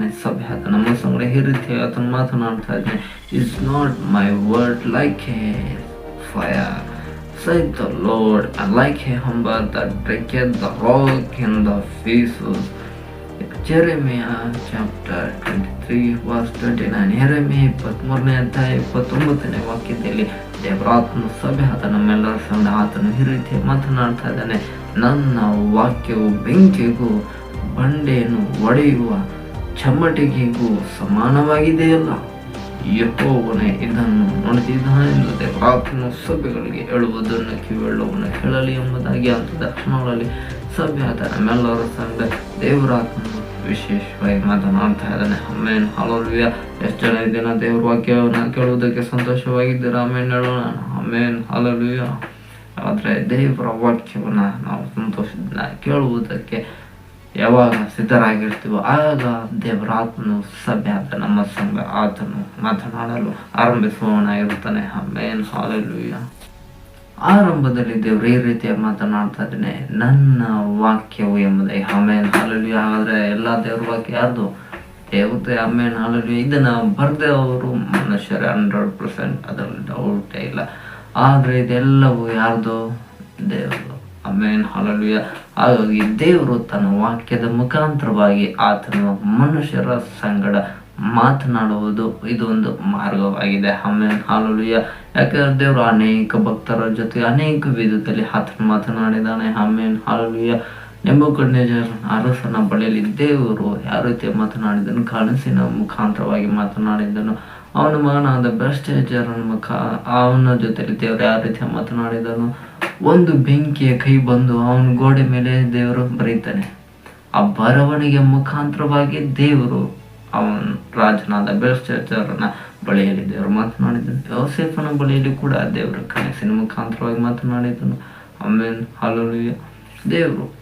ಇದ್ದಾನೆ ಸಭೆ ಆತ ನಮ್ಮ ಸಂಗಡ ಈ ರೀತಿ ಆತನು ಮಾತನಾಡ್ತಾ ಇದ್ದಾನೆ. Is not my word like a fire Said the Lord, I like a humber that breaketh the rock in the pieces. Jeremiah chapter 23 verse 29 ಯೆರೆಮೀಯ ಇಪ್ಪತ್ಮೂರನೇ ಅಧ್ಯಾಯ ಇಪ್ಪತ್ತೊಂಬತ್ತನೇ ವಾಕ್ಯದಲ್ಲಿ ದೇವರಾತ್ಮ ಸಭೆ ಆತ ನಮ್ಮೆಲ್ಲರ ಸಂಗಡ ಆತನು ಈ ರೀತಿ ಮಾತನಾಡ್ತಾ ಇದ್ದಾನೆ. ನನ್ನ ವಾಕ್ಯವು ಬೆಂಕಿಗೂ ಬಂಡೆಯನ್ನು ಒಡೆಯುವ ಚಮ್ಮಟಿಗೆಗೂ ಸಮಾನವಾಗಿದೆಯಲ್ಲ? ಯಹೋವನೇ ಇದನ್ನು ನುಡಿದಿದ್ದಾನೆಂದು ದೇವರಾತ್ಮನು ಸಭೆಗಳಿಗೆ ಹೇಳುವುದನ್ನು ಕಿವಿಳ್ಳವನ್ನು ಕೇಳಲಿ ಎಂಬುದಾಗಿ ಅಂತ ದರ್ಶನಗಳಲ್ಲಿ ಸಭೆ ಆದ ನಮ್ಮೆಲ್ಲರ ಸಂಘ ದೇವರಾತ್ಮ ವಿಶೇಷವಾಗಿ ಮಾತನಾಡ್ತಾ ಇದ್ದಾನೆ. ಅಮ್ಮೇನ್ ಹಲೋಲ್ವಿಯ ಎಷ್ಟು ಜನ ದಿನ ದೇವ್ರ ವಾಕ್ಯವನ್ನು ಕೇಳುವುದಕ್ಕೆ ಸಂತೋಷವಾಗಿದ್ದೀರಾ? ಆಮೇನ್. ಹೇಳೋಣ. ಅಮ್ಮೇನ್ ಹಲೋಲ್ವಿಯ ಆದರೆ ದೇವರ ವಾಕ್ಯವನ್ನು ನಾವು ಸಂತೋಷದಿಂದ ಕೇಳುವುದಕ್ಕೆ ಯಾವಾಗ ಸಿದ್ಧರಾಗಿರ್ತೀವೋ ಆಗ ದೇವರ ಆತ್ಮನು ಸಭೆ ಆತ ನಮ್ಮ ಸಂಘ ಆತನು ಮಾತನಾಡಲು ಆರಂಭಿಸುವವನಾಗಿರ್ತಾನೆ ಆಮೇನ್. ಮೇನ್ ಹಾಲೆಲುಯ್ಯ ಆರಂಭದಲ್ಲಿ ದೇವರು ಈ ರೀತಿಯಾಗಿ ಮಾತನಾಡ್ತಾ ಇದ್ದಾನೆ. ನನ್ನ ವಾಕ್ಯವು ಎಂಬುದೇ. ಆಮೇನ್. ಹಾಲಲ್ಲಿ ಆದರೆ ಎಲ್ಲ ದೇವ್ರ ವಾಕ್ಯ ಯಾರ್ದು? ದೇವತೆ. ಆಮೇನ್. ಹಾಲಲ್ಲಿ ಇದನ್ನ ಅವರು ಮನುಷ್ಯರೇ. ಹಂಡ್ರೆಡ್ ಪರ್ಸೆಂಟ್ ಅದರಲ್ಲಿ ಡೌಟೇ ಇಲ್ಲ. ಆದರೆ ಇದೆಲ್ಲವೂ ಯಾರ್ದು? ದೇವರು ಅಮೇನ್ ಹಾಲೆಲುಯ್ಯ ಹಾಗಾಗಿ ದೇವರು ತನ್ನ ವಾಕ್ಯದ ಮುಖಾಂತರವಾಗಿ ಆತನು ಮನುಷ್ಯರ ಸಂಗಡ ಮಾತನಾಡುವುದು ಇದು ಒಂದು ಮಾರ್ಗವಾಗಿದೆ. ಆಮೇನ್ ಹಾಲೆಲುಯ್ಯ ಯಾಕಂದ್ರೆ ದೇವರು ಅನೇಕ ಭಕ್ತರ ಜೊತೆ ಅನೇಕ ವಿಧದಲ್ಲಿ ಆತನು ಮಾತನಾಡಿದ್ದಾನೆ. ಆಮೇನ್ ಹಾಲೆಲುಯ್ಯ ನೆಮ್ಮಕಡ್ನೇಜರ್ ಅರಸನ ಬಳಿಯಲ್ಲಿ ದೇವರು ಯಾವ ರೀತಿ ಮಾತನಾಡಿದನು? ಕನಸಿನ ಮುಖಾಂತರವಾಗಿ ಮಾತನಾಡಿದನು. ಅವನ ಮಗನಾದ ಭ್ರಷ್ಟಾಚಾರನ ಮುಖ, ಅವನ ಜೊತೆಯಲ್ಲಿ ದೇವರು ಯಾವ ರೀತಿ ಮಾತನಾಡಿದನು? ಒಂದು ಬೆಂಕಿಯ ಕೈ ಬಂದು ಅವನ ಗೋಡೆ ಮೇಲೆ ದೇವರು ಬರೀತಾನೆ. ಆ ಬರವಣಿಗೆ ಮುಖಾಂತರವಾಗಿ ದೇವರು ಅವನ ರಾಜನಾದ ಬೆಲ್ಶಾಚಾರನ ಬಳಿಯಲ್ಲಿ ದೇವರು ಮಾತನಾಡಿದನು. ಯೋಸೇಫನ ಬಳಿಯಲ್ಲಿ ಕೂಡ ದೇವರು ಕನಸಿನ ಮುಖಾಂತರವಾಗಿ ಮಾತನಾಡಿದನು. Amen, hallelujah. ದೇವರು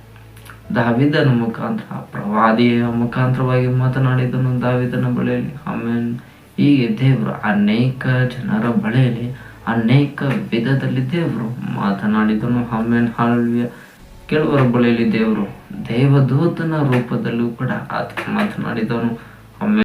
ದಾವಿದನ ಮುಖಾಂತರ, ಪ್ರವಾದಿಯ ಮುಖಾಂತರವಾಗಿ ಮಾತನಾಡಿದನು ದಾವಿದನ ಬಳಿಯಲ್ಲಿ. ಆಮೇನ್. ಹೀಗೆ ದೇವರು ಅನೇಕ ಜನರ ಬಳಿಯಲ್ಲಿ ಅನೇಕ ವಿಧದಲ್ಲಿ ದೇವರು ಮಾತನಾಡಿದನು. ಹಮ್ಮೆನ್ ಹಾಲ್ವಿಯ ಕೆಲವರ ಬಳಿಯಲ್ಲಿ ದೇವರು ದೇವದೂತನ ರೂಪದಲ್ಲೂ ಕೂಡ ಆತ ಮಾತನಾಡಿದನು.